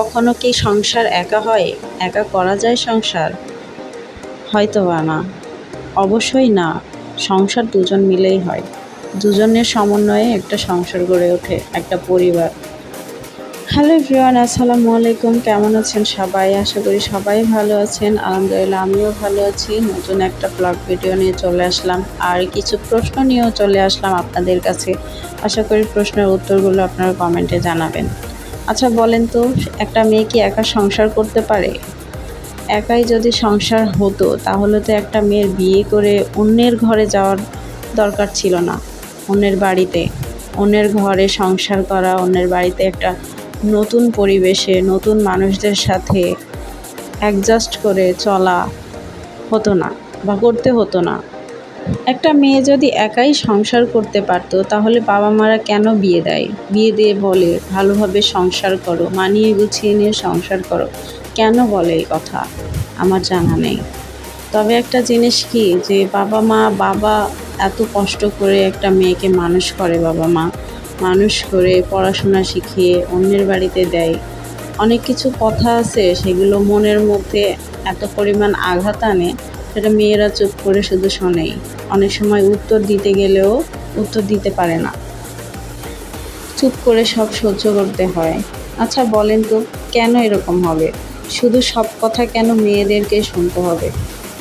কখনো কি সংসার একা হয়? একা করা যায় সংসার? হয়তো বা না। অবশ্যই না। সংসার দুজন মিলেই হয়। দুজনের সমন্বয়ে একটা সংসার গড়ে ওঠে, একটা পরিবার। হ্যালো এভরিওয়ান, আসসালামু আলাইকুম। কেমন আছেন সবাই? আশা করি সবাই ভালো আছেন। আলহামদুলিল্লাহ, আমিও ভালো আছি। নতুন একটা ব্লগ ভিডিও নিয়ে চলে আসলাম। আর কিছু প্রশ্ন নিয়েও চলে আসলাম আপনাদের কাছে। আশা করি প্রশ্নের উত্তরগুলো আপনারা কমেন্টে জানাবেন। আচ্ছা বলেন তো, একটা মেয়ে কি একা সংসার করতে পারে? একাই যদি সংসার হতো, তাহলে তো একটা মেয়ের বিয়ে করে অন্যের ঘরে যাওয়ার দরকার ছিল না, অন্যের বাড়িতে। অন্যের ঘরে সংসার করা, অন্যের বাড়িতে একটা নতুন পরিবেশে, নতুন মানুষদের সাথে অ্যাডজাস্ট করে চলা হতো না বা করতে হতো না। একটা মেয়ে যদি একাই সংসার করতে পারতো, তাহলে বাবা মারা কেন বিয়ে দেয়? বিয়ে দিয়ে বলে, ভালোভাবে সংসার করো, মানিয়ে গুছিয়ে নিয়ে সংসার করো। কেন বলে এই কথা? আমার জানা নেই। তবে একটা জিনিস কি, যে বাবা মা বাবা এত কষ্ট করে একটা মেয়েকে মানুষ করে বাবা মা মানুষ করে, পড়াশোনা শিখিয়ে, অন্যের বাড়িতে দেয়। অনেক কিছু কথা আছে, সেগুলো মনের মধ্যে এত পরিমাণ আঘাত আনে সেটা মেয়েরা চুপ করে শুধু শোনেই। অনেক সময় উত্তর দিতে গেলেও উত্তর দিতে পারে না। চুপ করে সব সহ্য করতে হয়। আচ্ছা বলেন তো, কেন এরকম হবে? শুধু সব কথা কেন মেয়েদেরকে শুনতে হবে?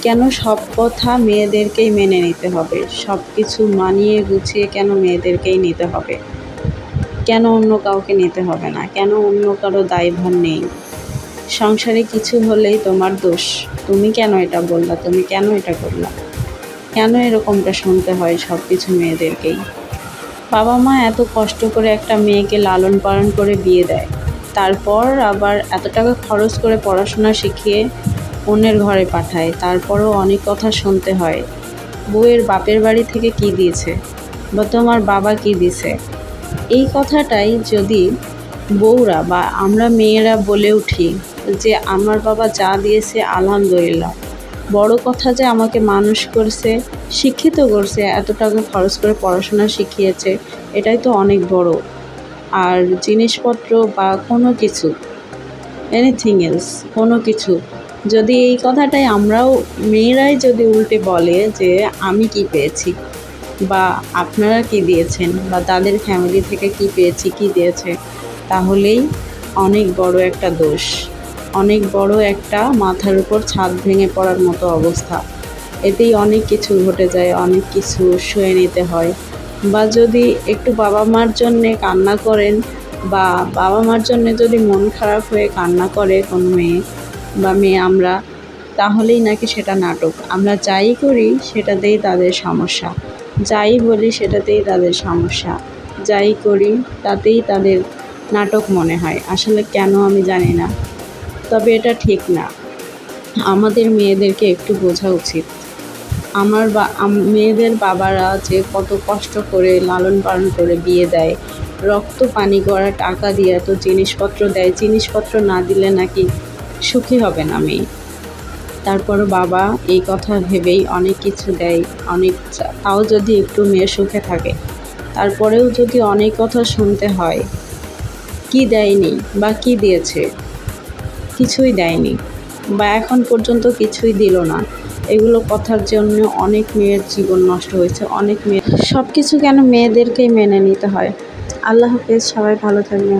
কেন সব কথা মেয়েদেরকেই মেনে নিতে হবে? সব কিছু মানিয়ে গুছিয়ে কেন মেয়েদেরকেই নিতে হবে? কেন অন্য কাউকে নিতে হবে না? কেন অন্য কারও দায়ভার নেই? সংসারে কিছু হলেই তোমার দোষ। তুমি কেন এটা বললা? তুমি কেন এটা করলা? কেন এরকমটা শুনতে হয় সব কিছু মেয়েদেরকেই? বাবা মা এত কষ্ট করে একটা মেয়েকে লালন পালন করে বিয়ে দেয়। তারপর আবার এত টাকা খরচ করে পড়াশোনা শিখিয়ে অন্যের ঘরে পাঠায়। তারপরও অনেক কথা শুনতে হয়। বউয়ের বাপের বাড়ি থেকে কি দিয়েছে? বা তোমার বাবা কি দিছে? এই কথাটাই যদি বউরা বা আমরা মেয়েরা বলে উঠি যে আমার বাবা যা দিয়েছে, আলহামদুলিল্লাহ। বড় কথা যে আমাকে মানুষ করছে, শিক্ষিত করছে, এত টাকা খরচ করে পড়াশোনা শিখিয়েছে, এটাই তো অনেক বড়। আর জিনিসপত্র বা কোনো কিছু এনিথিং এলস কোনো কিছু, যদি এই কথাটাই আমরাও মেয়েরাই যদি উল্টে বলে যে আমি কি পেয়েছি, বা আপনারা কি দিয়েছেন, বা তাদের ফ্যামিলি থেকে কি পেয়েছি, কি দিয়েছে, তাহলেই অনেক বড় একটা দোষ। অনেক বড় একটা মাথার উপর ছাদ ভেঙে পড়ার মতো অবস্থা। এতেই অনেক কিছু ঘটে যায়, অনেক কিছু শুয়ে নিতে হয়। বা যদি একটু বাবা মার জন্যে কান্না করেন বা বাবা মার জন্যে যদি মন খারাপ হয়ে কান্না করে কোনো মেয়ে বা মেয়ে আমরা, তাহলেই নাকি সেটা নাটক। আমরা যাই করি সেটাতেই তাদের সমস্যা। যাই বলি সেটাতেই তাদের সমস্যা। যাই করি তাতেই তাদের নাটক মনে হয়। আসলে কেন আমি জানি না। তবে এটা ঠিক না। আমাদের মেয়েদেরকে একটু বোঝা উচিত। আমার বা মেয়েদের বাবারা যে কত কষ্ট করে লালন পালন করে বিয়ে দেয়, রক্ত পানি করা টাকা দিয়ে এত জিনিসপত্র দেয়, জিনিসপত্র না দিলে নাকি সুখী হবে না মেয়ে। তারপরও বাবা এই কথা ভেবেই অনেক কিছু দেয়, অনেক তাও যদি একটু মেয়ে সুখে থাকে। তারপরেও যদি অনেক কথা শুনতে হয়, কি দেয়নি বা কি দিয়েছে? কিছুই দেয়নি বা এখন পর্যন্ত কিছুই দিল না। এগুলো কথার জন্য অনেক মেয়ের জীবন নষ্ট হয়েছে, অনেক মেয়ে সব কিছু কেন মেয়েদেরকেই মেনে নিতে হয়? আল্লাহ হাফেজ, সবাই ভালো থাকবেন।